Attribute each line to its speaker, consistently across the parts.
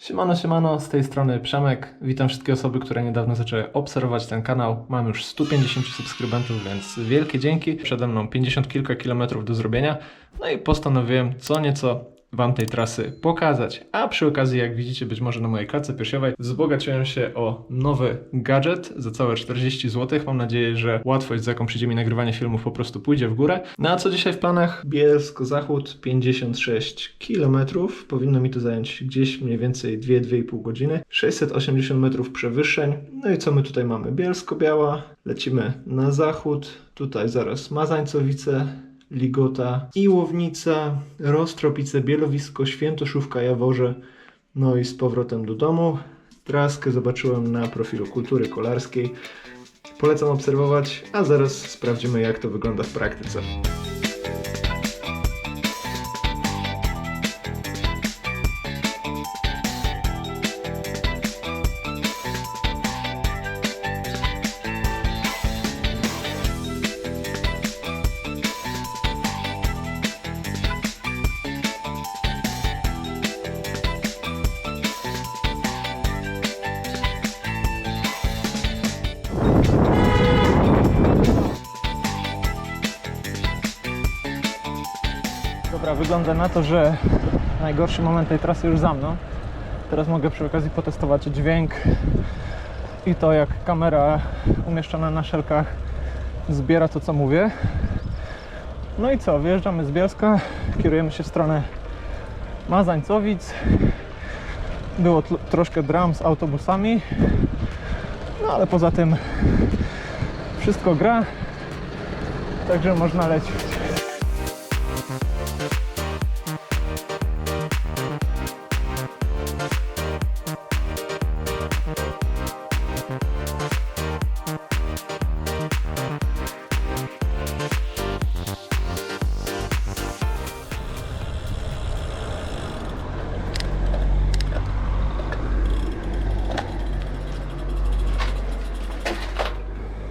Speaker 1: Siemano, siemano, z tej strony Przemek. Witam wszystkie osoby, które niedawno zaczęły obserwować ten kanał. Mam już 150 subskrybentów, więc wielkie dzięki. Przede mną 50 kilka kilometrów do zrobienia. No i postanowiłem co nieco Wam tej trasy pokazać. A przy okazji, jak widzicie być może na mojej klatce piersiowej, wzbogaciłem się o nowy gadżet za całe 40 zł. Mam nadzieję, że łatwość, z jaką przyjdzie mi nagrywanie filmów, po prostu pójdzie w górę. No a co dzisiaj w planach? Bielsko-Zachód, 56 km. Powinno mi to zająć gdzieś mniej więcej 2-2,5 godziny. 680 metrów przewyższeń. No i co my tutaj mamy? Bielsko-Biała. Lecimy na zachód. Tutaj zaraz Mazańcowice, Ligota, Iłownica, Rostropice, Bielowisko, Świętoszówka, Jaworze, no i z powrotem do domu. Traskę zobaczyłem na profilu Kultury Kolarskiej. Polecam obserwować, a zaraz sprawdzimy jak to wygląda w praktyce. Wygląda na to, że najgorszy moment tej trasy już za mną. Teraz mogę przy okazji potestować dźwięk i to, jak kamera umieszczona na szelkach zbiera to, co mówię. No i co, wyjeżdżamy z Bielska, kierujemy się w stronę Mazańcowic. Było troszkę dram z autobusami, no ale poza tym wszystko gra, także można lecieć.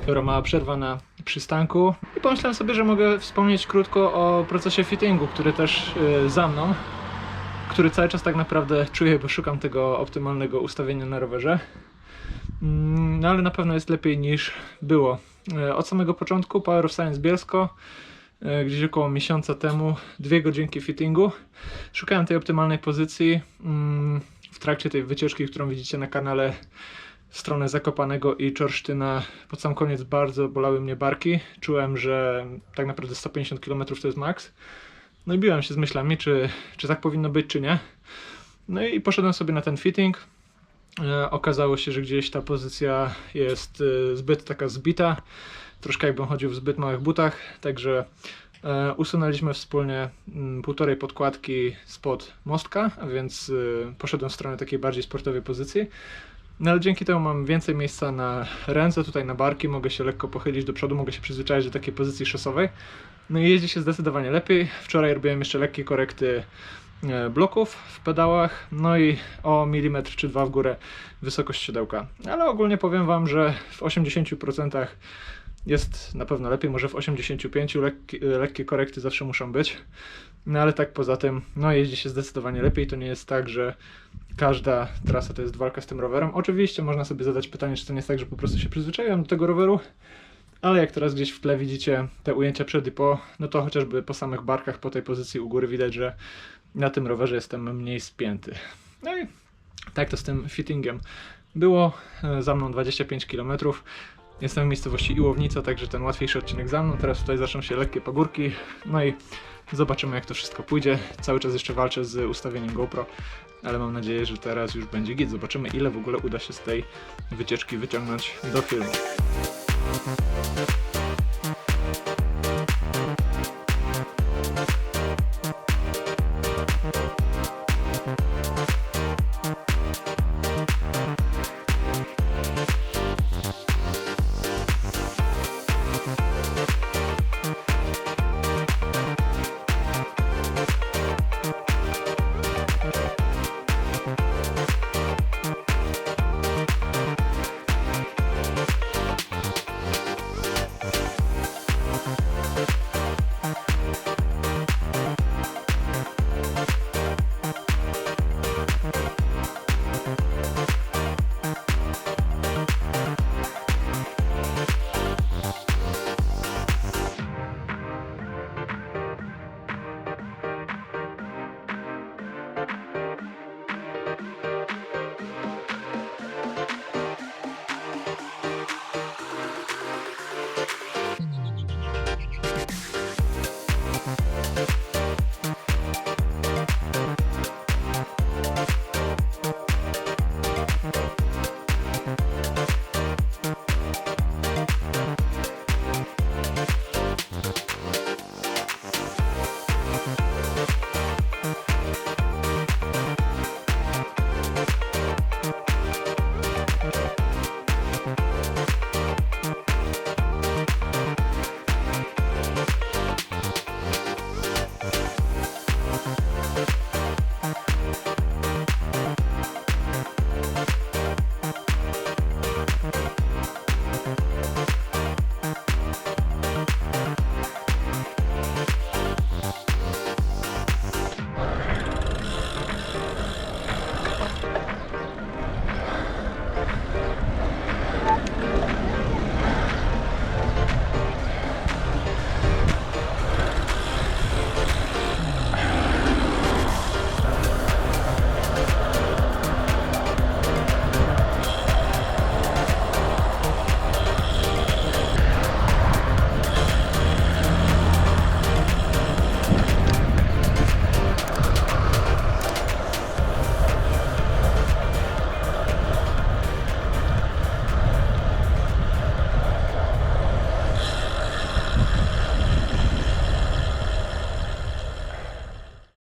Speaker 1: Dobra, mała przerwa na przystanku. I pomyślałem sobie, że mogę wspomnieć krótko o procesie fittingu, który też yy, za mną, który cały czas tak naprawdę czuję, bo szukam tego optymalnego ustawienia na rowerze. Mm, No ale na pewno jest lepiej niż było. Yy, Od samego początku Power of Science Bielsko, yy, gdzieś około miesiąca temu, dwie godzinki fittingu. Szukałem tej optymalnej pozycji. Mm, W trakcie tej wycieczki, którą widzicie na kanale, stronę Zakopanego i Czorsztyna pod sam koniec bardzo bolały mnie barki. Czułem, że tak naprawdę 150 km to jest maks. No i biłem się z myślami, czy, czy tak powinno być, czy nie. No i poszedłem sobie na ten fitting. E, okazało się, że gdzieś ta pozycja jest e, zbyt taka zbita. Troszkę jakbym chodził w zbyt małych butach, także e, usunęliśmy wspólnie mm, półtorej podkładki spod mostka, a więc poszedłem w stronę takiej bardziej sportowej pozycji. No ale dzięki temu mam więcej miejsca na ręce, tutaj na barki, mogę się lekko pochylić do przodu, mogę się przyzwyczaić do takiej pozycji szosowej. No i jeździ się zdecydowanie lepiej. Wczoraj robiłem jeszcze lekkie korekty e, bloków w pedałach, no i o milimetr czy dwa w górę wysokość siodełka. Ale ogólnie powiem Wam, że w 80% jest na pewno lepiej, może w 85% lekkie, lekkie korekty zawsze muszą być. No ale tak poza tym, no jeździ się zdecydowanie lepiej. To nie jest tak, że każda trasa to jest walka z tym rowerem. Oczywiście można sobie zadać pytanie, czy to nie jest tak, że po prostu się przyzwyczaiłem do tego roweru, ale jak teraz gdzieś w tle widzicie te ujęcia przed i po, no to chociażby po samych barkach, po tej pozycji u góry widać, że na tym rowerze jestem mniej spięty. No i tak to z tym fittingiem było. E, Za mną 25 km. Jestem w miejscowości Iłownica, także ten łatwiejszy odcinek za mną. Teraz tutaj zaczną się lekkie pagórki. No i zobaczymy jak to wszystko pójdzie. Cały czas jeszcze walczę z ustawieniem GoPro, ale mam nadzieję, że teraz już będzie git. Zobaczymy ile w ogóle uda się z tej wycieczki wyciągnąć do filmu.